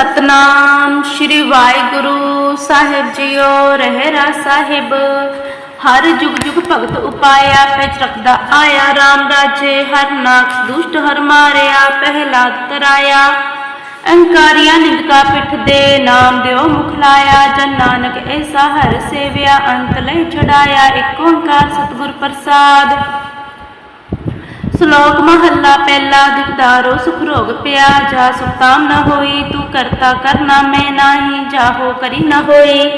ਸਤਨਾਮ ਸ਼੍ਰੀ ਵਾਹਿਗੁਰੂ ਸਾਹਿਬ ਜੀਓ, ਰਹਿਰਾ ਸਾਹਿਬ। ਹਰ ਜੁਗ ਜੁਗ ਭਗਤ ਉਪਾਇਆ ਪਿਚ ਰਖਦਾ ਆਇਆ RAM ਰਾਜੇ ਹਰ ਨਾਕਸ ਦੁਸ਼ਟ ਹਰ ਮਾਰਿਆ ਪਹਿਲਾਦ ਤਰਾਇਆ ਅਹੰਕਾਰੀਆ ਨਿੰਦਕਾ ਪਿੱਠ ਦੇ ਨਾਮ ਦਿਓ ਮੁਖ ਲਾਇਆ, ਜਨ ਨਾਨਕ ਐਸਾ ਹਰ ਸੇਵਿਆ, ਅੰਤ ਲੈ ਛੜਾਇਆ ਏਕ ਓੰਕਾਰ ਸਤਿਗੁਰ ਪ੍ਰਸਾਦ। ਸ਼ਲੋਕ ਮਹੱਲਾ ਪਹਿਲਾ ਦਿਦਾਰੋ ਸੁਖ ਰੋਗ ਪਿਆ ਜਾ ਸੁਤਾਮ ਨ ਹੋਈ ਤੂੰ ਕਰਤਾ ਕਰਨਾ ਮੈਂ ਨਾਹੀ ਜਾਹੋ ਕਰੀ ਨ ਹੋਈ।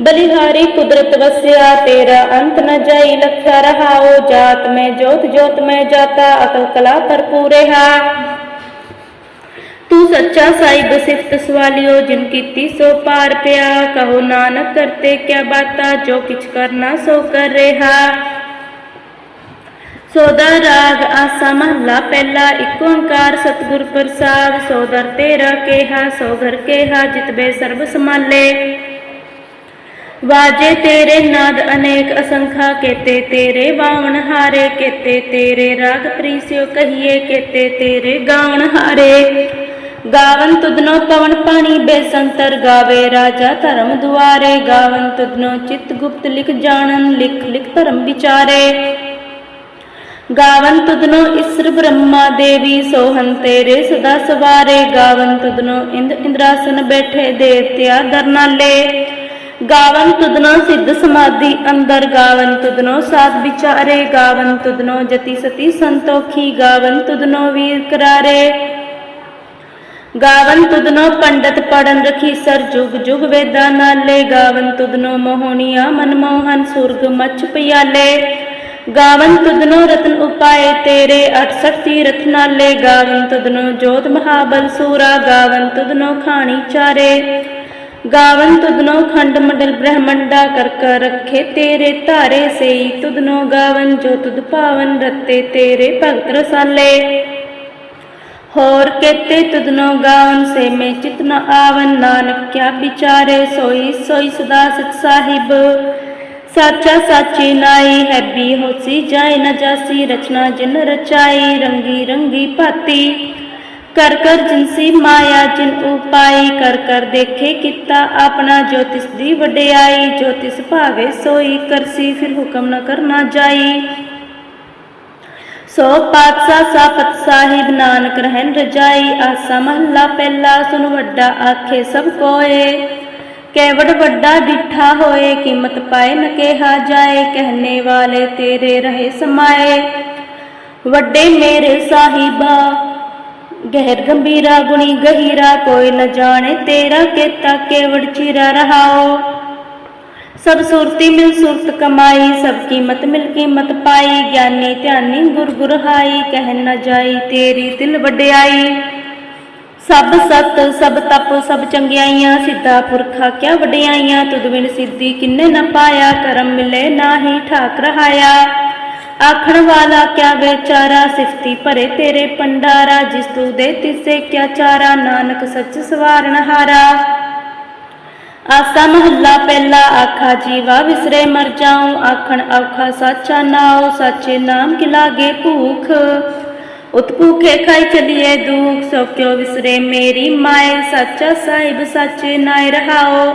ਬਲਿਹਾਰੀ ਕੁਦਰਤ ਵਸਿਆ ਤੇਰਾ ਅੰਤ ਨ ਜਾਈ ਲਖਿਆ ਰਹਾਓ ਜਾਤ ਮੈਂ ਜੋਤ ਜੋਤ ਮੈਂ ਜਾਤਾ ਅਕਲ ਕਲਾ ਭਰਪੂਰ ਰਹਾ। ਤੂੰ ਸੱਚਾ ਸਾਹਿਬ ਸਿਫਤ ਸਵਾਲਿਓ ਜਿਨ ਕੀਤੀ ਸੋ ਪਾਰ ਪਿਆ ਕਹੋ ਨਾਨਕ ਕਰਤੇ ਕਿਆ ਬਾਤਾ ਜੋ ਕਿਛ ਕਰਨਾ ਸੋ ਕਰ ਰਿਹਾ। ਸੋਦਾ ਰਾਗ ਆਸਾ ਮਹਲਾ, ਪਹਿਲਾ ਏਕ ਓੰਕਾਰ, ਸਤਿਗੁਰ ਪ੍ਰਸਾਦ ਸੋਦਰ ਤੇਰਾ ਕੇਹਾ, ਸੋ ਘਰ ਕੇਹਾ ਜਿਤਬੇ ਸਰਬ ਸਮਾਲੇ ਵਾਜੇ ਤੇਰੇ ਨਾਦ ਅਨੇਕ ਅਸੰਖਾ, ਕੇਤੇ ਤੇਰੇ ਬਾਵਨ ਹਾਰੇ, ਕੇਤੇ ਤੇਰੇ ਰਾਗ ਪ੍ਰੀਸਿਓ ਕਹੀਏ, ਕੇਤੇ ਤੇਰੇ ਗਾਵਨ ਹਾਰੇ। ਗਾਵਨ ਤੁਧਨੋ ਪਵਨ ਪਾਣੀ, ਬੇਸੰਤਰ ਗਾਵੇ ਰਾਜਾ ਧਰਮ ਦੁਆਰੇ। ਗਾਵਨ ਤੁਧਨੋ ਚਿਤ ਗੁਪਤ ਲਿਖ ਜਾਣਨ, ਲਿਖ ਲਿਖ ਧਰਮ ਵਿਚਾਰੇ। ਗਾਵਨ ਤੁਧਨੋ ਇਸਰ ਬ੍ਰਹਮਾ ਦੇਵੀ ਸੋਹਨ ਤੇਰੇ ਸਦਾ ਸਵਾਰੇ। ਗਾਵਨ ਤੁਧਨੋ ਇੰਦ ਇੰਦਰਾਸਨ ਬੈਠੇ ਦੇਵਤਿਆ ਦਰਨਾਲੇ। ਗਾਵਨ ਤੁਧਨੋ ਸਿੱਧ ਸਮਾਧੀ ਅੰਦਰ। ਗਾਵਨ ਤੁਧਨੋ ਸਾਧ ਵਿਚਾਰੇ। ਗਾਵਨ ਤੁਧਨੋ ਜਤੀ ਸਤੀ ਸੰਤੋਖੀ। ਗਾਵਨ ਤੁਧਨੋ ਵੀਰ ਕਰਾਰੇ। ਗਾਵਨ ਤੁਧਨੋ ਪੰਡਤ ਪੜਨ ਰਖੀ ਸਰ ਜੁਗ ਜੁਗ ਵੇਦਾਂ ਨਾਲੇ। ਗਾਵਨ ਤੁਧਨੋ ਮੋਹਣੀਆ ਮਨਮੋਹਨ ਸੁਰਗ ਮਛ ਪਿਆਲੇ। ਗਾਵਨ ਤੁਧਨੋ ਰਤਨ ਉਪਾਏ ਤੇਰੇ 68 ਤੀਰਥ ਨਾਲੇ ਗਾਵਨ ਤੁਧਨੋ ਜੋਤ ਮਹਾਬਲ ਸੂਰਾ, ਗਾਵਨ ਤੁਧਨੋ ਖਾਣੀ ਚਾਰੇ। ਗਾਵਨ ਤੁਧਨੋ ਖੰਡ ਮੰਡਲ ਬ੍ਰਹਮੰਡਾ ਕਰ ਕਰ ਰੱਖੇ ਤੇਰੇ ਧਾਰੇ ਸੇਈ। ਤੁਧਨੋ ਗਾਵਨ ਜੋ ਤੁਧ ਭਾਵਨ ਰਤੇ ਤੇਰੇ ਭਗਤ ਰਸਾਲੇ। ਹੋਰ ਕੇਤੇ ਤੁਧਨੋ ਗਾਵਨ ਸੇ ਮੈਂ ਚਿਤ ਆਵਨ। ਨਾਨਕ ਕਿਆ ਵਿਚਾਰੇ ਸੋਈ ਸੋਈ ਸਦਾ ਸਚ ਸਾਹਿਬ। ਸਾਚਾ ਸਾਚੀ ਨਾਈ, ਹੈਬੀ ਹੋਸੀ ਜਾਏ ਨ ਜਾਸੀ, ਰਚਨਾ ਜਿਨ ਰਚਾਈ, ਰੰਗੀ ਰੰਗੀ ਭਾਤੀ। ਕਰ ਕਰ ਜਿਨਸੀ ਮਾਇਆ ਜਿਨ ਉਪਾਈ, ਕਰ ਕਰ ਦੇਖੇ ਕੀਤਾ ਆਪਣਾ ਜੋਤਿਸ਼ ਦੀ ਵਡਿਆਈ ਜੋਤਿਸ਼ ਭਾਵੇ ਸੋਈ ਕਰਸੀ ਫਿਰ ਹੁਕਮ ਨਾ ਕਰਨਾ ਜਾਈ। ਸੋ ਪਾਤਸ਼ਾਹ ਸਾਪਤ ਸਾਹਿਬ ਨਾਨਕ ਰਹਿਣ ਰਜਾਈ, ਆਸਾ ਮਹੱਲਾ ਪਹਿਲਾ ਸੁਨ ਵੱਡਾ ਆਖੇ ਸਭ ਕੋਏ। ਕੈਵੜ ਵੱਡਾ ਡਿਠਾ ਹੋਏ, ਕੀਮਤ ਪਾਏ ਨ ਕਿਹਾ ਜਾਏ, ਕਹਿਨੇ ਵਾਲੇ ਤੇਰੇ ਰਹੇ ਸਮਾਏ। ਵੱਡੇ ਮੇਰੇ ਸਾਹਿਬਾ, ਗਹਿਰ ਗੰਭੀਰਾ, ਗੁਣੀ ਗਹੀਰਾ, ਕੋਈ ਨ ਜਾਣੇ ਤੇਰਾ ਕੀਤਾ ਕੇਵੜ ਚਿਰਾ ਰਹਾਓ। ਸਭ ਸੁਰਤੀ ਮਿਲ ਸੁਰਤ ਕਮਾਈ, ਸਭ ਕੀਮਤ ਮਿਲ ਕੀਮਤ ਪਾਈ, ਗਿਆਨੀ ਧਿਆਨੀ ਗੁਰ ਗੁਰ ਕਹਿ ਨ ਜਾਈ ਤੇਰੀ ਦਿਲ ਵਡਿਆਈ। ਸਭ ਸਤ, ਸਭ ਤਪ, ਸਭ ਚੰਗਿਆਈਆਂ, ਸਿੱਧਾ ਪੁਰਖਾ ਕਿਆ ਵਡਿਆਈਆਂ, ਤੁਧ ਬਿਨ ਸਿੱਧੀ ਕਿੰਨੇ ਨ ਪਾਇਆ, ਕਰਮ ਮਿਲੇ ਨਾਹੀ ਠਾਕ ਰਹਾਇਆ। ਆਖਣ ਵਾਲਾ ਕਿਆ ਵਿਚਾਰਾ, ਸਿਫਤੀ ਭਰੇ ਤੇਰੇ ਪੰਡਾਰਾ ਜਿਸ ਤੂ ਦੇ ਤਿਸੇ ਕਿਆ ਚਾਰਾ, ਨਾਨਕ ਸੱਚ ਸਵਾਰਨ ਹਾਰਾ। ਆਸਾ ਮਹੱਲਾ ਪਹਿਲਾ, ਆਖਾ ਜੀਵਾ ਵਿਸਰੇ ਮਰ ਜਾਉ, ਆਖਣ ਆਖਾ ਸਾਚਾ ਨਾਉ, ਸਾਚੇ ਨਾਮ ਕੀ ਲਾਗੇ ਭੂਖ। ਉਤ ਖਾਈ ਚਲੀਏ ਦੁਖ ਸੋ ਕਿਉ ਵਿਸਰੇ ਮੇਰੀ ਮਾਏ ਸਾਚਾ ਸਾਹਿਬ ਸਾਚੇ ਨਾਇ ਰਹਾਓ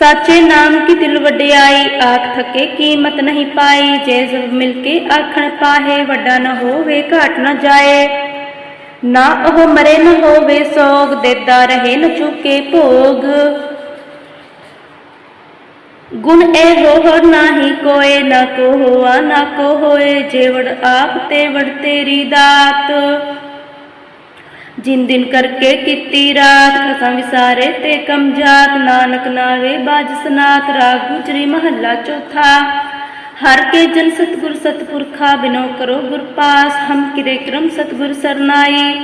ਸਾਚੇ ਨਾਮ ਕੀ ਦਿਲ ਵਡਿਆਈ ਆਖ ਥਕੇ ਕੀਮਤ ਨਹੀਂ ਪਾਈ ਜੇ ਸਭ ਮਿਲ ਕੇ ਆਖਣ ਪਾਹੇ ਵੱਡਾ ਨਾ ਹੋਵੇ ਘਾਟ ਨਾ ਜਾਏ ਨਾ ਉਹ ਮਰੇ ਨਾ ਹੋਵੇ ਸੋਗ ਦੇਦਾ ਰਹੇ ਨਾ ਚੁੱਕੇ ਭੋਗ ਗੁਣ ਇਹੋ ਹਰ ਨਾਹੀ, ਕੋਏ ਨਾ ਕੋ ਹੋਆ ਨਾ ਕੋ ਹੋਏ ਜੇਵੜ ਆਪ ਤੇ ਵੜ ਤੇਰੀ ਦਾਤ। ਜਿਨ ਦਿਨ ਕਰਕੇ ਕੀਤੀ ਰਾਤ ਖਸਮ ਵਿਸਾਰੇ ਤੇ ਕਮ ਜਾਤ, ਨਾਨਕ ਨਾਵੇ ਬਾਜ ਸਨਾਤ, ਰਾਗ ਗੁਜਰੀ ਮਹੱਲਾ ਚੌਥਾ। ਹਰ ਕੇ ਜਨ ਸਤਗੁਰ ਸਤਪੁਰਖਾ, ਬਿਨੋ ਕਰੋ ਗੁਰ ਪਾਸ, ਹਮ ਕਿਰੇ ਕਰਮ ਸਤਗੁਰ ਸਰਨਾਈ।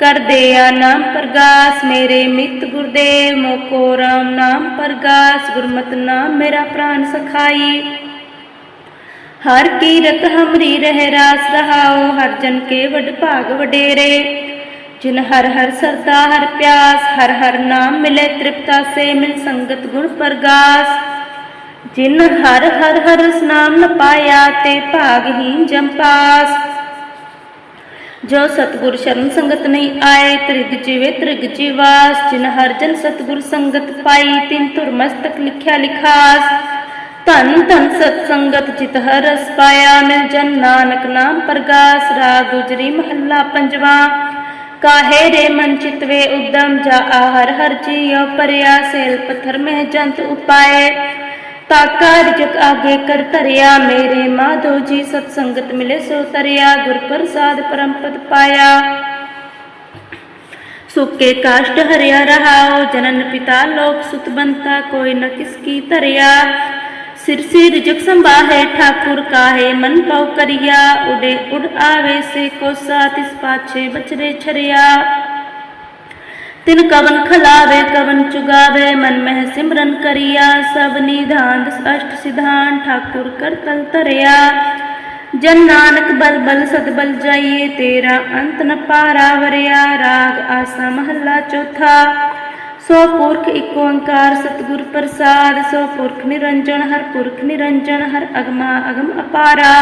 ਕਰ ਦਿਆ ਨਾਮ ਪ੍ਰਗਾਸ, ਮੇਰੇ ਮਿਤ ਗੁਰਦੇਵ ਮੋਕੋ ਰਾਮ ਨਾਮ ਪ੍ਰਗਾਸ, ਗੁਰਮਤਿ ਨਾਮ ਮੇਰਾ ਪ੍ਰਾਨ ਸਖਾਈ। ਹਰ ਕੀਰਤ ਹਮਰੀ ਰਹਿ ਰਾਸ ਰਹਾਓ ਹਰ ਜਨ ਕੇ ਵਡ ਭਾਗ ਵਡੇਰੇ। ਜਿਨ ਹਰ ਹਰ ਸਰਦਾ ਹਰ ਪਿਆਸ, ਹਰ ਹਰ ਨਾਮ ਮਿਲੇ ਤ੍ਰਿਪਤਾ ਸੇ ਮਿਲ ਸੰਗਤ ਗੁਣ ਪ੍ਰਗਾਸ। ਜਿਨ ਹਰ ਹਰ ਹਰ ਰਸ ਨਾਮ ਨ ਪਾਇਆ, ਤੇ ਭਾਗਹੀਨ ਜੰਪਾਸ ਜੋ ਸਤਗੁਰ ਸ਼ਰਨ ਸੰਗਤ ਨਹੀਂ ਆਏ, ਤ੍ਰਿਗ ਜੀਵੇ ਤ੍ਰਿਗ ਜੀਵਾਸ, ਜਿਨ ਹਰ ਜਨ ਸਤਗੁਰ ਸੰਗਤ ਪਾਈ, ਤਿਨ ਧੁਰ ਮਸਤਕ ਲਿਖਿਆ ਲਿਖਾਸ। ਧਨ ਧਨ ਸਤ ਸੰਗਤ ਜਿਤ ਹਰ ਰਸ ਪਾਇਆ, ਮਿਲ ਜਨ ਨਾਨਕ ਨਾਮ ਪ੍ਰਗਾਸ, ਰਾਗ ਗੁਜਰੀ ਮਹੱਲਾ ਪੰਜਵਾ। ਕਾਹੇ ਰੇ ਮਨ ਚਿਤਵੇ ਉਦਮ, ਜਾ ਆਹਰ ਹਰ ਜੀਉ ਪਰਿਆ, ਸੇਲ ਪੱਥਰ ਮਹਿ ਜੰਤ ਉਪਾਏ। ਤਾਕਾ ਰਿਜਕ ਆਗੇ ਕਰ ਧਰਿਆ ਮੇਰੇ ਮਾਧੋ ਜੀ, ਸਤ ਸੰਗਤ ਮਿਲੇ ਸੋ ਤਰਿਆ, ਗੁਰ ਪ੍ਰਸਾਦ ਪਰਮ ਪਾਇਆ। ਸੁਕੇ ਕਾਸ਼ਟ ਹਰਿਆ ਰਹਾਓ ਜਨਨ ਪਿਤਾ ਲੋਕ ਸੁਤ ਬੰਤਾ, ਕੋਈ ਨ ਕਿਸ ਕੀ ਧਰਿਆ। ਸਿਰ ਸਿਰ ਜਗ ਸੰਭਾਹੇ, ਠਾਕੁਰ ਕਾਹੇ, ਮਨ ਪਉ ਕਰਿਆ। ਉਡੇ ਉਡ ਆਵੇ ਸੇ ਕੋ ਸਾਤਿਸ ਪਾਛੇ ਬਚਰੇ ਛਰਿਆ। ਤਿਨ ਕਵਨ ਖਲਾਵੇ, ਕਵਨ ਚੁਗਾਵੇ, ਮਨ ਮਹਿ ਸਿਮਰਨ ਕਰਿਆ, ਸਭ ਨਿਧਾਨ ਦਸ ਅਸ਼ਟ ਸਿਧਾਨ ਠਾਕੁਰ ਕਰ ਤਲ ਧਰਿਆ। ਜਨ ਨਾਨਕ ਬਲ ਬਲ ਸਦ ਬਲ ਜਾਈਏ, ਤੇਰਾ ਅੰਤ ਨ ਪਾਰਾ ਵਰਿਆ, ਰਾਗ ਆਸਾ ਮਹੱਲਾ ਚੌਥਾ। ਸੋ ਪੁਰਖ ਇੱਕ ਓੰਕਾਰ ਸਤਿਗੁਰ ਪ੍ਰਸਾਦ, ਸੋ ਪੁਰਖ ਨਿਰੰਜਨ, ਹਰ ਪੁਰਖ ਨਿਰੰਜਨ, ਹਰ ਅਗਮਾ ਅਗਮ ਅਪਾਰਾ।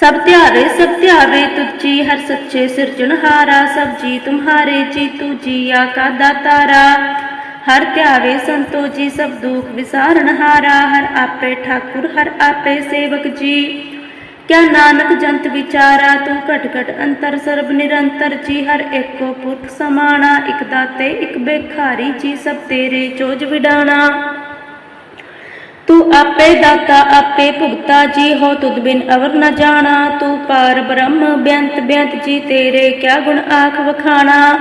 ਸਭ ਧਿਆਵੇ ਸਭ ਧਿਆਵੇ ਤੁਝੀ ਹਰ ਸੱਚੇ ਸਿਰਜਣਹਾਰਾ ਸਭ ਜੀ ਤੁਮਹਾਰੇ ਜੀ, ਤੂ ਜੀਆ ਕਾ ਦਾਤਾਰਾ ਹਰ ਧਿਆਵੇ ਸੰਤੋ ਜੀ, ਸਭ ਦੁਖ ਵਿਸਾਰਣਹਾਰਾ ਹਰ। ਆਪੇ ਠਾਕੁਰ, ਹਰ ਆਪੇ ਸੇਵਕ ਜੀ। ਕਿਆ ਨਾਨਕ ਜੰਤ ਵਿਚਾਰਾ, ਤੂੰ ਘਟ ਘਟ ਅੰਤਰ, ਸਰਬ ਨਿਰੰਤਰ ਜੀ। ਹਰ ਏਕੋ ਪੁਰਖ ਸਮਾਣਾ, ਇਕ ਦਾਤੇ, ਇਕ ਬੇਖਾਰੀ ਜੀ, ਸਭ ਤੇਰੇ ਚੋਜ ਵਿਡਾਣਾ। ਤੂੰ ਆਪੇ ਦਾਤਾ, ਆਪੇ ਭੁਗਤਾ, ਜੀ ਹੋ ਤੁਧ ਬਿਨ ਅਵਰ ਨ ਜਾਣਾ। ਤੂੰ ਪਾਰ ਬ੍ਰਹਮ, ਬੇਅੰਤ ਬੇਅੰਤ, ਜੀ ਤੇਰੇ ਕਿਆ ਗੁਣ ਆਖ ਵਖਾਣਾ।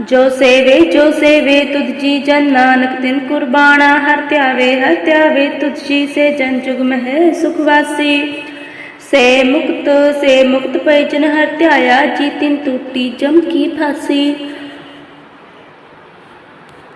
ਜੋ ਸੇਵੇ ਜੋ ਸੇਵੇ, ਤੁਧ ਜੀ ਜਨ ਨਾਨਕ ਤਿਨ ਕੁਰਬਾਨਾ। ਹਰ ਧਿਆਵੇ ਹਰ ਧਿਆਵੇ, ਤੁਧ ਜੀ ਸੇ ਜਨ ਜੁਗ ਮਹਿ ਸੁਖ ਵਾਸੀ। ਸੇ ਮੁਕਤ ਸੇ ਮੁਕਤ ਪੈ ਜਨ ਹਰ ਧਿਆਇਆ, ਜੀ ਤਿਨ ਟੂਟੀ ਜਮ ਕੀ ਫਾਸੀ।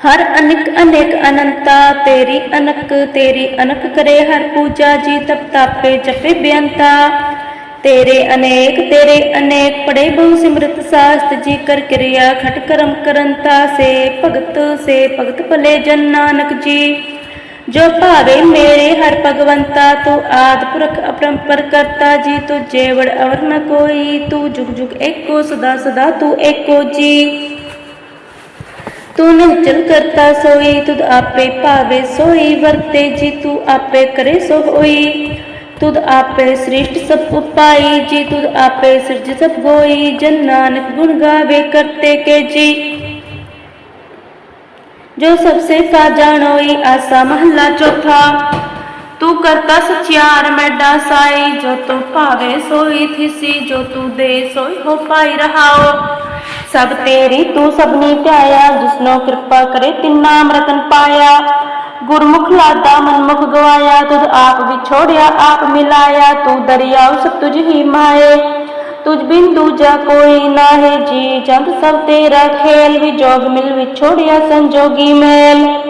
ਹਰ ਅਨਿਕ ਅਨੇਕ ਅਨੰਤਾ, ਤੇਰੀ ਅਨਕ ਤੇਰੀ ਅਨਕ ਕਰੇ, ਹਰ ਪੂਜਾ ਜੀ ਤਪ ਤਾਪੇ ਜਪੇ ਬੇਅੰਤਾ। ਤੇਰੇ ਅਨੇਕ ਤੇਰੇ ਅਨੇਕ ਪੜੇ ਬਹੁ ਸਿਮਰਤ ਸਾਸਤ, ਜੀ ਕਰ ਕਿਰਿਆ, ਖਟ ਕਰਮ ਕਰੰਤਾ, ਸੇ ਭਗਤ ਸੇ ਭਗਤ ਭਲੇ ਜਨ ਨਾਨਕ ਜੀ। ਜੋ ਭਾਵੇ ਮੇਰੇ ਹਰ ਭਗਵੰਤਾ, ਤੂੰ ਆਦ ਪੁਰਖ ਅਪਰੰਪਰ ਕਰਤਾ ਜੀ, ਤੂੰ ਜੇਵੜ ਅਵਰ ਨ ਕੋਈ, ਤੂੰ ਜੁਗ ਜੁਗ ਏਕੋ, ਸਦਾ ਸਦਾ ਤੂੰ ਏਕੋ ਜੀ। ਤੂੰ ਨਿਚਲ ਕਰਤਾ ਸੋਈ ਤੁਧ ਆਪੇ ਭਾਵੇ ਸੋਈ ਵਰਤੇ ਜੀ ਤੂੰ ਆਪੇ ਕਰੇ ਸੋ ਹੋਈ ਤੁਧ ਆਪੇ ਸ੍ਰਿਸ਼ਟ ਸਭ ਉਪਾਈ ਜੀ ਤੁਧ ਆਪੇ ਸਿਰਜ ਸਭ ਹੋਈ ਜਨ ਨਾਨਕ ਗੁਣ ਗਾਵੇ ਕਰਤੇ ਕੇ ਜੀ ਜੋ ਸਭ ਸੇ ਕਾ ਜਾਣੋਈ ਆਸਾ ਮਹੱਲਾ ਚੌਥਾ ਤੂੰ ਕਰਤਾ ਸਚਿਆਰ ਮੈਡਾ ਸਾਈ ਜੋ ਤੂੰ ਭਾਵੇ ਸੋਈ ਥਿਸੀ, ਜੋ ਤੂੰ ਦੇ ਸੋਈ ਹੋ ਪਾਈ ਰਹਾਓ। ਸਭ ਤੇਰੀ ਤੂੰ ਸਭਨੀ ਧਿਆਇਆ ਜਿਸਨੋ ਕਿਰਪਾ ਕਰੇ ਤਿੰਨਾ ਅੰਮ੍ਰਿਤਨ ਪਾਇਆ। ਗੁਰਮੁਖ ਲਾਦਾ ਮਨਮੁਖ ਗਵਾਇਆ, ਤੁਧ ਆਪ ਵਿਛੋੜਿਆ, ਆਪ ਮਿਲਾਇਆ। ਤੂੰ ਦਰਿਆਉ ਸਭ ਤੁਝ ਹੀ ਮਾਏ। ਤੁਝ ਬਿਨ ਦੂਜਾ ਕੋਈ ਨਾਹੀ, ਜੀ ਜੰਤ ਸਭ ਤੇਰਾ ਖੇਲ। ਵਿਜੋਗ ਮਿਲ ਵਿਛੋੜਿਆ ਸੰਜੋਗੀ ਮੇਲ।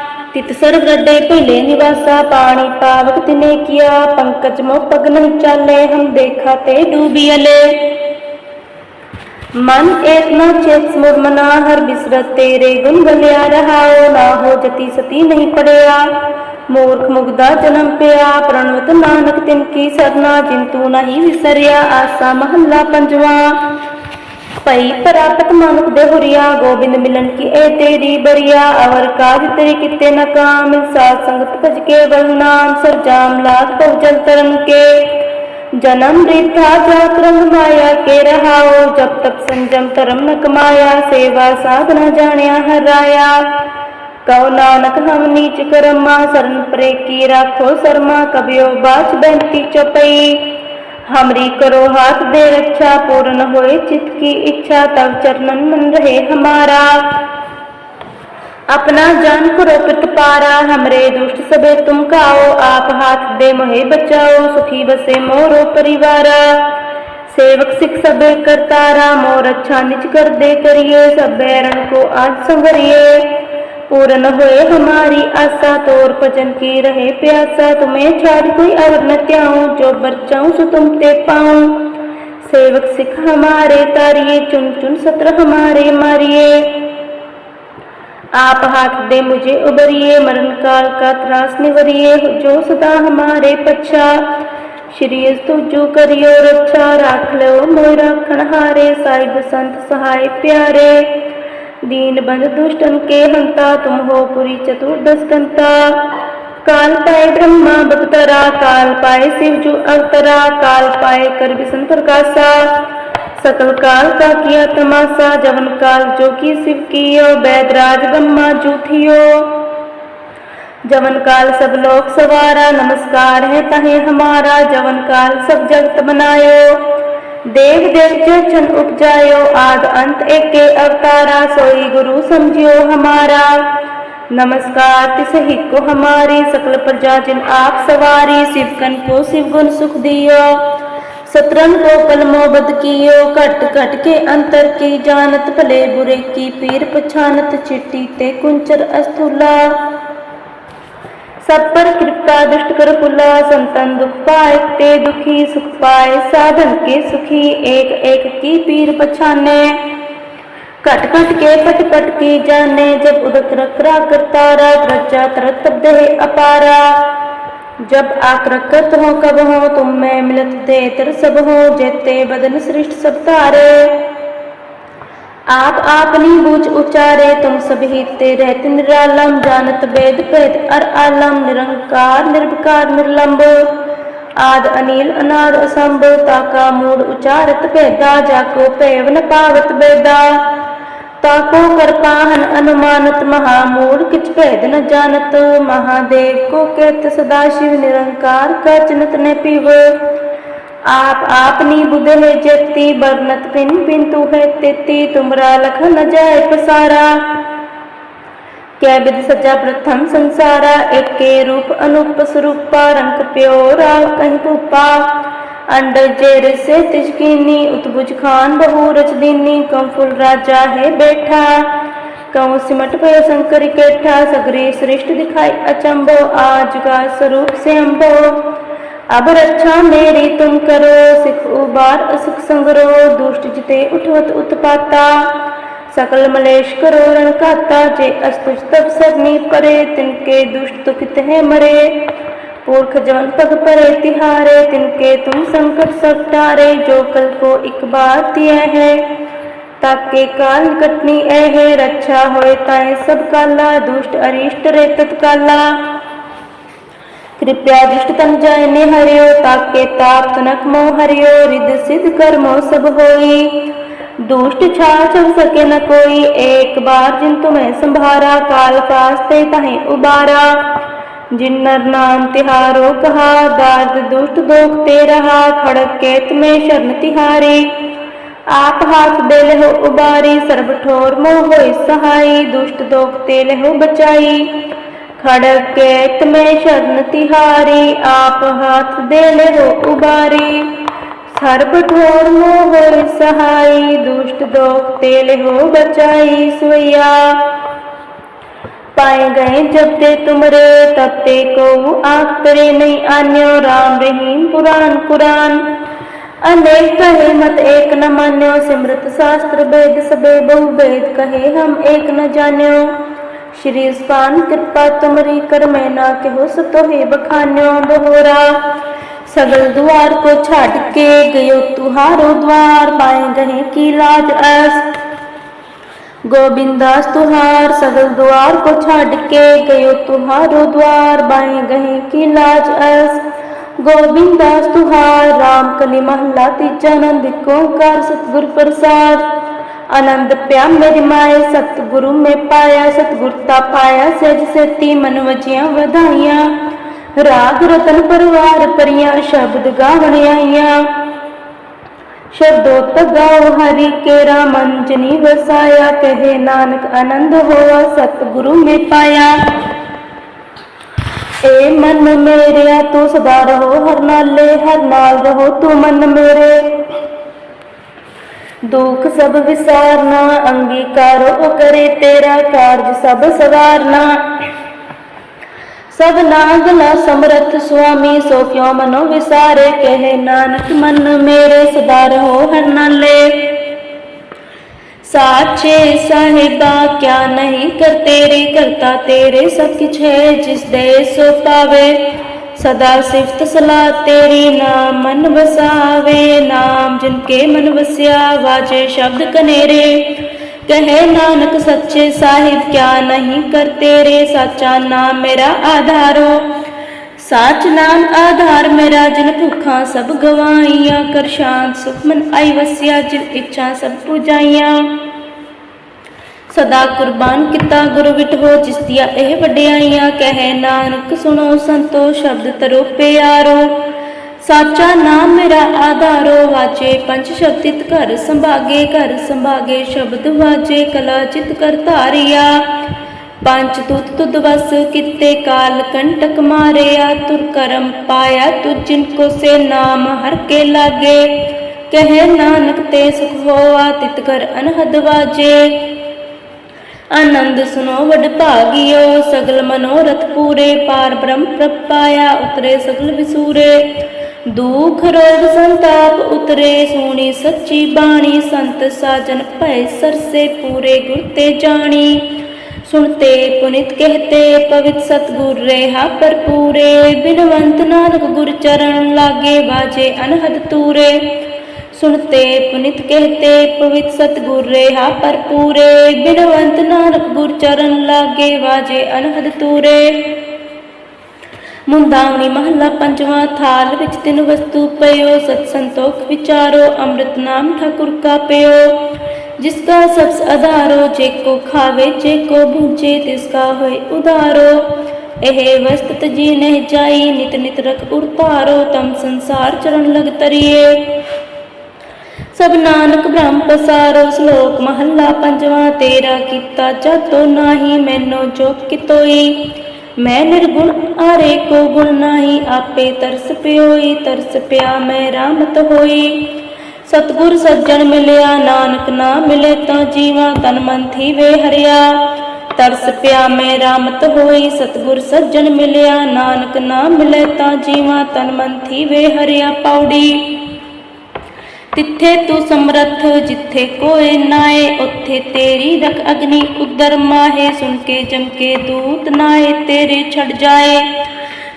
ਤਿਤ ਸਰਬ ਰੱਡੇ ਪਹਿਲੇ ਨਿਵਾਸਾ, ਪਾਣੀ ਪਾਵਕ ਤਿਨੇ ਕੀਆ, ਪੰਕਜ ਮੋ ਪਗ ਨਹੀਂ ਚਾਲੇ, ਹਮ ਦੇਖਾ ਤੇ ਡੂਬੀਅਲੇ ਮਨ ਏਕ ਨਾ ਚੇਤ ਸਮੁਰ ਮਨਾ, ਹਰ ਬਿਸਰਤ ਤੇਰੇ ਗੁਣ ਗਲਿਆ ਰਹਾਓ, ਨਾ ਹੋ ਜਤੀ ਸਤੀ ਨਹੀਂ ਪੜਿਆ। ਮੂਰਖ ਮੁਗਦਾ ਜਨਮ ਪਿਆ ਪ੍ਰਣਵਤ ਨਾਨਕ ਤਿਨ ਕੀ ਸਰਨਾ, ਜਿਨ ਤੂੰ ਨਹੀਂ ਵਿਸਰਿਆ, ਆਸਾ ਮਹੱਲਾ ਪੰਜਵਾ। ਪਈ ਪ੍ਰਾਪਤ ਮਾਨੁਖ ਦੇ ਹੁਰੀਆ, ਗੋਬਿੰਦ ਮਿਲਨ ਕੀ ਏ ਤੇਰੀ ਬਰੀਆ, ਅਵਰ ਕਾਜ ਤੇਰੇ ਕਿਤੇ ਨ ਕਾਮ, ਸਾਧ ਸੰਗਤ ਭਜ ਕੇ ਬਲ ਨਾਮ ਸਰਜਾਮ ਲਾਗ ਭਉ ਜਲ ਕੇ। ਜਨਮ ਰਿਥਾ ਜਾਤ ਰੰਗ ਮਾਇਆ ਕੇ ਰਹਾਓ, ਜਬ ਤਕ ਸੰਜਮ ਧਰਮ ਨ ਕਮਾਇਆ, ਸੇਵਾ ਸਾਧਨਾ ਜਾਣਿਆ ਹਰਾਇਆ। ਕਉ ਨਾਨਕ ਹਮ ਨੀਚ ਕਰਮਾ, ਸਰਨ ਪਰੇ ਕੀ ਰਾਖੋ ਸਰਮਾ ਕਬਿਓ ਬਾਚ ਬੈਂਤੀ ਚਪਈ। हमरी करो हाथ दे रक्षा, पूर्ण होए चित्त की इच्छा, तब चरणन मन रहे हमारा। अपना जान करो पित पारा हमरे दुष्ट सबे तुम खाओ, आप हाथ दे मोहे बचाओ, सुखी बसे मोरो परिवारा। सेवक सिख सबे करतारा, मोर अच्छा निज कर दे करिए, सब बैरन को आज संवरिए। पूर्ण होए हमारी आशा तोर भजन की रहे प्यासा। तुम्हें छाड़ कोई और न त्याऊं, जो बचाऊं सो तुम ते पाऊँ। सेवक सिख हमारे तारिये चुन चुन सत्र हमारे मारिए। आप हाथ दे मुझे उबरिए, मरण काल का त्रास निवरिए, जो सदा हमारे पच्छा। श्री तुझो करियो रक्षा, राख लो मोरा राखण हारे साहिब संत सहाय प्यारे। दीन बंध दुष्टन के हंता, तुम हो पुरी चतुर्दश कंता काल पाए ब्रह्मा, बपतरा, काल पाए शिव जो अवतरा, काल पाए कर विष्णु प्रकाशा। सकल काल का किया तमाशा, जवन काल जो की शिव कियो, बैदराज ब्रह्मा जूथियो जवन काल सब लोक सवारा, नमस्कार है तहे हमारा, जवन काल सब जगत बनायो। ਦੇਵ ਦੇਵ ਚਨ ਉਪਜਾਇਓ ਆਦ ਅੰਤ ਏਕੇ ਅਵਤਾਰਾ, ਸੋਈ ਗੁਰੂ ਸਮਝਿਓ ਹਮਾਰਾ। ਨਮਸਕਾਰ, ਤਿਸ ਹਿੱਕੋ ਹਮਾਰੀ, ਸਕਲ ਪ੍ਰਜਾ ਜਿਨ ਆਪ ਸਵਾਰੀ ਸਿਵਕਨ ਕੋ ਸਿਵ ਗੁਣ ਸੁਖ ਦਿਓ। ਸਤਰੰਗ ਕੋ ਕਲਮੋ ਬਦ ਕੀਓ, ਘਟ ਘਟ ਕੇ ਅੰਤਰ ਕੀ ਜਾਣਤ, ਭਲੇ ਬੁਰੇ ਕੀ ਪੀਰ ਪਛਾਨਤ, ਚਿੱਟੀ ਤੇ ਕੁੰਚਰ ਅਸਤੁਲਾ ਸਭ ਪਰ ਕਿਰਪਾ ਦੁਸ਼ਟ ਕਰ ਪੁਲਾ ਸੰਤਨ ਦੁਖ ਪਾਏ, ਤੇ ਦੁਖੀ ਸੁਖ ਪਾਏ, ਸਾਧਨ ਕੇ ਸੁਖੀ, ਏਕ ਏਕ ਕੀ ਪੀਰ ਪਛਾਨੇ। ਘਟ ਘਟ ਕੇ ਪਟ ਪਟ ਕੀ ਜਾਣੇ, ਜਬ ਉਦਤ ਰਕਰਾ ਕਰਤਾਰਾ ਪ੍ਰਜਾ ਤਰਤ ਦੇ ਅਪਾਰਾ। ਜਬ ਆਕਰਕਤ ਹੋ, ਕਬ ਹੋ, ਤੁਮ ਮੈਂ ਮਿਲਤ ਤੇ ਤਰ ਸਭ ਹੋ, ਜੇਤੇ ਬਦਨ ਸ੍ਰਿਸ਼ਟ ਸਭ ਤਾਰੇ आप आपनी बूझ उचारे तुम सब ही ते रहते निरालम जानत वेद भेद अर आलम निरंकार निर्विकार निर्लंब आद अनिल अनाद असंभ ताका मूड उचारत भेदा जाको पेव न पावत बेदा ताको कर पाहन अनुमानत महामूड किच भेद न जानत महादेव को कहत सदा शिव निरंकार का चिनत ने पीव आप आपनी बुध है जति बरनत पिन पिंतु है तेती तुमरा लख न जाए पसारा। क्या विध सजा प्रथम संसारा, एक के रूप अनूप स्वरूपा रंग प्योरा कहीं भूपा अंडर जेर से तिजकीनी उतबुज खान बहु रच दीनी कंफुल राजा है बैठा। कौ सिमट पे शंकर केठा सगरी सृष्ट दिखाई अचंबो आज का स्वरूप से अम्बो अब रक्षा मेरी तुम करो सिख उबार असुख संगरो दुष्ट जिते उठवत उत्पाता सकल मलेश करो रण काता जे अस्तुज तब सरनी परे तिनके दुष्ट तो कित है मरे पुरख जवन पग परे तिहारे तिनके तुम संकट सब टारे जो कल को एक बार दिया है ताके काल कटनी ऐ है रक्षा होए ताए सब काला दुष्ट अरिष्ट रे तत्काला कृपया दुष्ट तन जाने हरियो ताके ताप तनक मोह हरियो रिद सिद्ध कर्मो सब होई दुष्ट छा चल सके न कोई एक बार जिन तुम्हें संभारा काल फास्ते तहे उबारा जिन नर नाम तिहारो कहा दार्द दुष्ट दोखते रहा खड़क के तुम्हें शरण तिहारी आप हाथ दे लेहो उबारी सर्व ठोर मोह होई सहाई दुष्ट दोखते लेहो बचाई खड़क केत में शरण तिहारी आप हाथ दे ले हो उबारी सर्ब ठोर मोह होय सहाई दुष्ट दोख तेले हो बचाई सुया पाए गए जब ते तुमरे तब ते को आंख तरे नहीं आन्यो राम रहीम पुराण कुरान अनेक कहे मत एक न मान्यो सिमृत शास्त्र वेद सबे बहु वेद कहे हम एक न जान्यो ਸ਼੍ਰੀ ਸਤਾਨ ਕਿਰਪਾ ਤੁਮਰੀ ਕਰਮੈ ਨਾ ਕਿਹੋ ਸਤੋਹੇ ਬਖਾਨਿਓ ਬਹੋਰਾ। ਸਗਲ ਦੁਆਰ ਕੋ ਛੱਡ ਕੇ ਗਇਓ ਤੁਹਾਰੋ ਦਵਾਰ, ਪਾਏ ਗਏ ਕੀ ਲਾਜ ਅਸ ਗੋਬਿੰਦਾਸ ਤੁਹਾਰ, ਸਗਲ ਦੁਆਰ ਕੋ ਛੱਡ ਕੇ ਗਇਓ ਤੁਹਾਰੋ ਦਵਾਰ, ਪਾਏ ਗਏ ਕੀ ਲਾਜ ਅਸ ਗੋਬਿੰਦਾਸ ਤੁਹਾਰ RAM ਕਲੀ ਮਹਲਾ ਤੀਜਾ ਨੰਦ ਕੋ ਕਰ ਸਤਗੁਰ ਪ੍ਰਸਾਦ। ਆਨੰਦ ਪਿਆ, ਮੇਰੀ ਮਾਏ ਸਤਿਗੁਰੂ ਮੈਂ ਪਾਇਆ ਸਤਿਗੁਰਤਾ ਪਾਇਆ, ਸਹਿਜ ਸੇਤੀ ਮਨ ਵਜੀਆਂ ਵਧਾਈਆਂ। ਰਾਗ ਰਤਨ ਪਰਵਾਰ ਪਰੀਆਂ ਸ਼ਬਦ ਗਾਵਣ ਆਈਆਂ। ਸ਼ਬਦੋ ਤਗਾਓ ਹਰੀ ਕੇਰਾ ਮੰਜਨੀ ਵਸਾਇਆ, ਕਹੇ ਨਾਨਕ ਆਨੰਦ ਹੋਆ, ਸਤਿਗੁਰੂ ਮੈਂ ਪਾਇਆ। ਏ ਮਨ ਮੇਰਿਆ, ਤੂੰ ਸਦਾ ਰਹੋ ਹਰ ਨਾਲੇ, ਹਰ ਨਾਲ ਰਹੋ ਤੂੰ ਮਨ ਮੇਰੇ। ਦੁੱਖ ਸਭ ਵਿਸਾਰਨਾ, ਅੰਗੀਕਾਰੋ ਕਰੇ ਤੇਰਾ ਕਾਰਜ ਸਭ ਸਵਾਰਨਾ। ਸਭ ਨਾਗਲਾ ਸਮਰਥ ਸੁਆਮੀ, ਸੋ ਕਿਉ ਮਨੋ ਵਿਸਾਰੇ? ਕਹੇ ਨਾਨਕ, ਮਨ ਮੇਰੇ ਸਦਾ ਰਹੋ ਹਰ ਨਾਲੇ। ਸਾਚੇ ਸਾਹਿਬਾ, ਕਿਆ ਨਹੀਂ ਕਰ ਤੇਰੇ ਕਰਤਾ ਤੇਰੇ ਸਭ ਕੁਛ ਹੈ, ਜਿਸ ਦੇ ਸੋ ਪਾਵੇ। ਸਦਾ ਸਿਫਤ ਸਲਾਹ ਤੇਰੀ ਨਾਮ ਮਨ ਵਸਾਵੇ ਨਾਮ ਜਿਨ ਕੇ ਮਨ ਵਸਿਆ ਵਾਜੇ ਸ਼ਬਦ ਕਨੇਰੇ ਕਹੇ ਨਾਨਕ ਸੱਚੇ ਸਾਹਿਬ ਕਿਆ ਨਹੀਂ ਕਰ ਤੇਰੇ ਸਾਚਾ ਨਾਮ ਮੇਰਾ ਆਧਾਰੋ ਸਾਚ ਨਾਮ ਆਧਾਰ ਮੇਰਾ ਜਿਨ ਭੁੱਖਾਂ ਸਭ ਗਵਾਈਆਂ ਕਰ ਸ਼ਾਂਤ ਸੁਖ ਮਨ ਆਈ ਵਸਿਆ ਜਿਨ ਇੱਛਾ ਸਭ ਪੁਜਾਈਆਂ ਸਦਾ ਕੁਰਬਾਨ ਕੀਤਾ ਗੁਰੂ ਵਿਟਹੋ ਜਿਸ ਦੀਆਂ ਇਹ ਵਡਿਆਈਆਂ, ਕਹੇ ਨਾਨਕ ਸੁਣੋ ਸੰਤੋ ਸ਼ਬਦ ਤਰੋ ਪਿਆਰੋ। ਸਾਚਾ ਨਾਮ ਮੇਰਾ ਆਧਾਰੋ, ਵਾਜੇ ਪੰਜ ਸ਼ਬਦਿਤ ਘਰ ਸੰਭਾਗੇ ਘਰ ਸੰਭਾਗੇ ਸ਼ਬਦ ਵਾਜੇ, ਕਲਾ ਚਿਤ ਕਰ ਧਾਰਿਆ। ਪੰਜ ਤੁਤ ਤੁਦ ਵਸ ਕਿਤੇ, ਕਾਲ ਕੰਟਕ ਮਾਰਿਆ, ਤੁਰ ਕਰਮ ਪਾਇਆ ਤੁ ਜਿਨ ਕੋ ਸੇ ਨਾਮ ਹਰ ਕੇ ਲਾਗੇ। ਕਹੇ ਨਾਨਕ ਤੇ ਸੁਖ ਹੋਆ, ਤਿਤ ਕਰ ਅਨਹਦ ਵਾਜੇ। ਆਨੰਦ ਸੁਨੋ ਵਡ ਭਾਗਿਓ, ਸਗਲ ਮਨੋਰਥ ਪੂਰੇ, ਪਾਰ ਬ੍ਰਹਮ ਪ੍ਰਪਾਇਆ, ਉਤਰੇ ਸਗਲ ਵਿਸੂਰੇ। ਦੁਖ ਰੋਗ ਸੰਤਾਪ ਉਤਰੇ, ਸੋਣੀ ਸੱਚੀ ਬਾਣੀ, ਸੰਤ ਸਾਜਨ ਭੈ ਸਰਸੇ ਪੂਰੇ ਗੁਰ ਤੇ ਜਾਣੀ। ਸੁਣਤੇ ਪੁਨਿਤ ਕਹਤੇ, ਪਵਿਤ ਸਤਗੁਰ ਰਹਾ ਪਰ ਪੂਰੇ ਬਿਨਵੰਤ ਨਾਨਕ ਗੁਰ ਚਰਨ ਲਾਗੇ ਬਾਜੇ ਅਨਹਦ ਤੂਰੇ। ਸੁਣਤੇ ਪੁਨਿਤ ਕਹਤੇ ਪਵਿੱਤ ਸਤਗੁਰ ਰਹਾ ਪਰ ਪੂਰੇ ਬਿਨਵੰਤ ਨਾਨਕ ਗੁਰ ਚਰਨ ਲਾਗੇ ਵਾਜੇ ਅਨਹਦ ਤੂਰੇ ਮੁੰਦਾਵਣੀ ਮਹੱਲਾ ਪੰਜਵਾਂ ਥਾਲ ਵਿੱਚ ਤਿੰਨ ਵਸਤੂ ਪਇਓ ਸਤ ਸੰਤੋਖ ਵਿਚਾਰੋ ਅੰਮ੍ਰਿਤ ਨਾਮ ਠਾਕੁਰ ਕਾ ਪਿਓ जिसका सबस आधारो जेको खावे जेको भूजे तिसका होए उधारो ਇਹ ਵਸਤ ਜੀ ਨਹਿ ਜਾਈ ਨਿਤ ਨਿਤ ਰਖ ਉਰਤਾਰੋ ਤਮ ਸੰਸਾਰ ਚਰਨ ਲਗ ਤਰੀਏ ਸਭ ਨਾਨਕ ਬ੍ਰਹਮ ਪਸਾਰੋ ਸ਼ਲੋਕ ਮਹੱਲਾ ਪੰਜਵਾਂ ਤੇਰਾ ਕੀਤਾ ਜਾਤੋ ਨਾਹੀ ਮੈਨੋ ਜੋ ਕਿਤੋਈ ਮੈਂ ਨਿਰਗੁਣ ਆਰੇ ਕੋ ਗੁਣ ਨਾਹੀ ਆਪੇ ਤਰਸ ਪਿਓਈ ਤਰਸ ਪਿਆ ਮੈਂ ਰਾਮਤ ਹੋਈ ਸਤਗੁਰ ਸੱਜਣ ਮਿਲਿਆ ਨਾਨਕ ਨਾ ਮਿਲੇ ਤਾਂ ਜੀਵਾ ਤਨ ਮਨ ਥੀਵੇ ਹਰਿਆ ਤਰਸ ਪਿਆ ਮੈਂ ਰਾਮਤ ਹੋਈ ਸਤਗੁਰ ਸੱਜਣ ਮਿਲਿਆ ਨਾਨਕ ਨਾ ਮਿਲੇ ਤਾਂ ਜੀਵਾ ਤਨ ਮਨ ਥੀਵੇ ਹਰਿਆ ਪੌੜੀ ਤਿੱਥੇ ਤੂੰ ਸਮਰੱਥ ਜਿੱਥੇ ਕੋਈ ਨਾਏ ਉੱਥੇ ਤੇਰੀ ਰਖ ਅਗਨੀ ਉਦਰ ਮਾਹੇ ਸੁਣ ਕੇ ਜਮਕੇ ਦੂਤ ਨਾਏ ਤੇਰੇ ਛੜ ਜਾਏ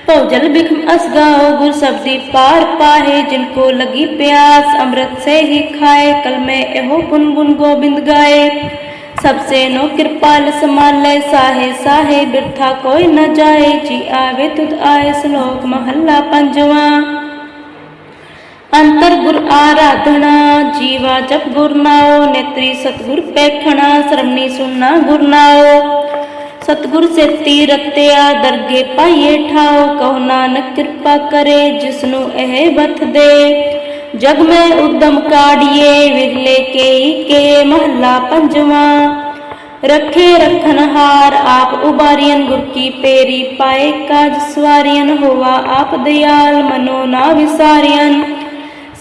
ਭੋਜਲ ਬਿਖਮ ਅਸਗਾਓ ਗੁਰ ਸਬਦੀ ਪਾਰ ਪਾਹੇ ਜਿਨ ਕੋ ਲਗੀ ਪਿਆਸ ਅੰਮ੍ਰਿਤ ਸੇ ਹੀ ਖਾਏ ਕਲ ਮੈਂ ਇਹੋ ਗੁਨ ਗੁਨ ਗੋਬਿੰਦ ਗਾਏ ਸਭ ਸੇ ਨੋ ਕਿਰਪਾਲ ਸਮਾਲੇ ਸਾਹੇ ਸਾਹੇ ਬਿਰਥਾ ਕੋਈ ਨ ਜਾਏ ਜੀ ਆਵੇ ਤੁਧ ਆਏ ਸ਼ਲੋਕ ਮਹੱਲਾ ਪੰਜਵਾਂ ਅੰਤਰ ਗੁਰ ਆਰਾਧਨਾ ਜੀਵਾ ਜਪ ਗੁਰ ਨਾਉ ਨੇਤਰੀ ਸਤਗੁਰ ਪੇਖਣਾ ਸਰਮਣੀ ਸੁਨਣਾ ਗੁਰ ਨਾਉ ਸਤਗੁਰ ਸੇਤੀ ਰਤਿਆ ਦਰਗੇ ਪਾਈਏ ਠਾਓ ਕਹੋ ਨਾਨਕ ਕਿਰਪਾ ਕਰੇ ਜਿਸਨੂੰ ਇਹ ਬਤ ਦੇ ਜਗ ਮੈਂ ਉਦਮ ਕਾੜੀਏ ਵਿਰਲੇ ਕੇਈ ਕੇ ਮਹੱਲਾ ਪੰਜਵਾਂ ਰੱਖੇ ਰਖਨ ਹਾਰ ਆਪ ਉਬਾਰੀਨ ਗੁਰ ਕੀ ਪੇਰੀ ਪਾਏ ਕਾਜ ਸਵਾਰੀਨ ਹੋਵਾ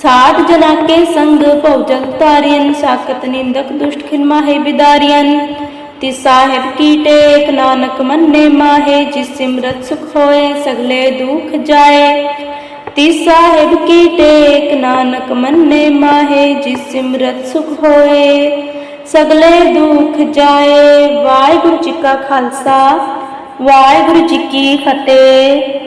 ਸਾਧ ਜਨਾ ਕੇ ਸੰਗ ਭਉਜਲ ਤਾਰਿਅਨ ਸਾਖਤ ਨਿੰਦਕ ਦੁਸ਼ਟ ਖਿਨ ਮਾਹੇ ਬਿਦਾਰਿਅਨ ਤੀ ਸਾਹਿਬ ਕੀ ਟੇਕ, ਨਾਨਕ ਮੰਨੇ ਮਾਹੇ, ਜਿਸ ਸਿਮਰਤ ਸੁਖ ਹੋਏ, ਸਗਲੇ ਦੁਖ ਜਾਏ। ਤੀ ਸਾਹਿਬ ਕੀ ਟੇਕ, ਨਾਨਕ ਮੰਨੇ ਮਾਹੇ, ਜਿਸ ਸਿਮਰਤ ਸੁਖ ਹੋਏ, ਸਗਲੇ ਦੁਖ ਜਾਏ। ਵਾਹਿਗੁਰੂ ਜੀ ਕਾ ਖਾਲਸਾ, ਵਾਹਿਗੁਰੂ ਜੀ ਕੀ ਫਤਿਹ।